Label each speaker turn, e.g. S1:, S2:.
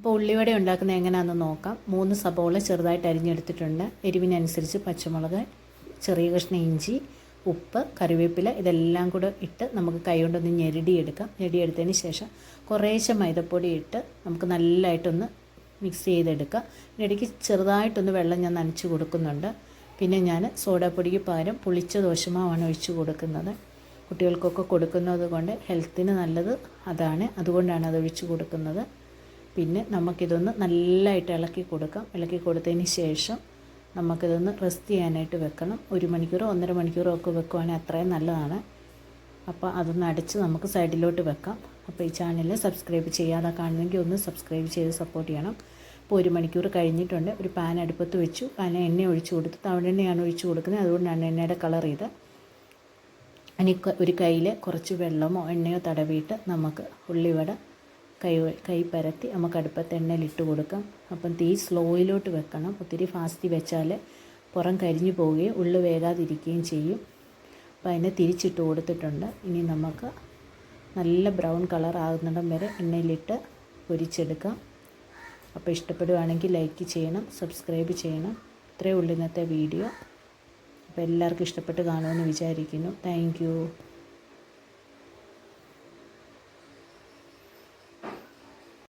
S1: അപ്പോൾ ഉള്ളിവട ഉണ്ടാക്കുന്നത് എങ്ങനെയാണെന്ന് നോക്കാം. മൂന്ന് സബോള ചെറുതായിട്ട് അരിഞ്ഞെടുത്തിട്ടുണ്ട്. എരിവിനനുസരിച്ച് പച്ചമുളക് ചെറിയ കഷ്ണ ഇഞ്ചി ഉപ്പ് കറിവേപ്പില ഇതെല്ലാം കൂടെ ഇട്ട് നമുക്ക് കൈ കൊണ്ടൊന്ന് ഞെരടിയെടുക്കാം. ഞെരടിയെടുത്തതിന് ശേഷം കുറേശ്ശെ മൈദപ്പൊടി ഇട്ട് നമുക്ക് നല്ലതായിട്ടൊന്ന് മിക്സ് ചെയ്തെടുക്കാം. ഇടയ്ക്ക് ചെറുതായിട്ടൊന്ന് വെള്ളം ഞാൻ നനച്ച് കൊടുക്കുന്നുണ്ട്. പിന്നെ ഞാൻ സോഡാപ്പൊടിക്ക് പകരം പുളിച്ച ദോശമാവാണ് ഒഴിച്ച് കൊടുക്കുന്നത്. കുട്ടികൾക്കൊക്കെ കൊടുക്കുന്നത് കൊണ്ട് ഹെൽത്തിന് നല്ലത് അതാണ്. അതുകൊണ്ടാണ് അത് ഒഴിച്ച് കൊടുക്കുന്നത്. പിന്നെ നമുക്കിതൊന്ന് നല്ലതായിട്ട് ഇളക്കി കൊടുക്കാം. ഇളക്കി കൊടുത്തതിന് ശേഷം നമുക്കിതൊന്ന് റെസ്റ്റ് ചെയ്യാനായിട്ട് വെക്കണം. ഒരു മണിക്കൂറോ ഒന്നര മണിക്കൂറോ ഒക്കെ വെക്കുവാണെങ്കിൽ അത്രയും നല്ലതാണ്. അപ്പോൾ അതൊന്ന് അടിച്ച് നമുക്ക് സൈഡിലോട്ട് വെക്കാം. അപ്പോൾ ഈ ചാനൽ സബ്സ്ക്രൈബ് ചെയ്യാതെ കാണുമെങ്കിൽ ഒന്ന് സബ്സ്ക്രൈബ് ചെയ്ത് സപ്പോർട്ട് ചെയ്യണം. അപ്പോൾ ഒരു മണിക്കൂർ കഴിഞ്ഞിട്ടുണ്ട്. ഒരു പാൻ അടുപ്പത്ത് വെച്ചു. പാൻ എണ്ണ ഒഴിച്ചു കൊടുത്ത് തവിടെണ്ണയാണ് ഒഴിച്ചു കൊടുക്കുന്നത്. അതുകൊണ്ടാണ് എണ്ണയുടെ കളർ ഇത്. ഇനി ഒരു കയ്യിൽ കുറച്ച് വെള്ളമോ എണ്ണയോ തടവിയിട്ട് നമുക്ക് ഉള്ളിവട കൈ കൈ പരത്തി നമുക്ക് അടുപ്പത്ത് എണ്ണയിലിട്ട് കൊടുക്കാം. അപ്പം തീ സ്ലോയിലോട്ട് വെക്കണം. ഒത്തിരി ഫാസ്റ്റ് വെച്ചാൽ പുറം കരിഞ്ഞു പോവുകയും ഉള്ളു വേകാതിരിക്കുകയും ചെയ്യും. അപ്പോൾ അതിനെ തിരിച്ചിട്ട് കൊടുത്തിട്ടുണ്ട്. ഇനി നമുക്ക് നല്ല ബ്രൗൺ കളർ ആകുന്നിടം വരെ എണ്ണയിലിട്ട് പൊരിച്ചെടുക്കാം. അപ്പോൾ ഇഷ്ടപ്പെടുവാണെങ്കിൽ ലൈക്ക് ചെയ്യണം സബ്സ്ക്രൈബ് ചെയ്യണം. ഇത്രയേ ഉള്ളൂ ഇന്നത്തെ വീഡിയോ. അപ്പോൾ എല്ലാവർക്കും ഇഷ്ടപ്പെട്ട് കാണുമെന്ന് വിചാരിക്കുന്നു. താങ്ക്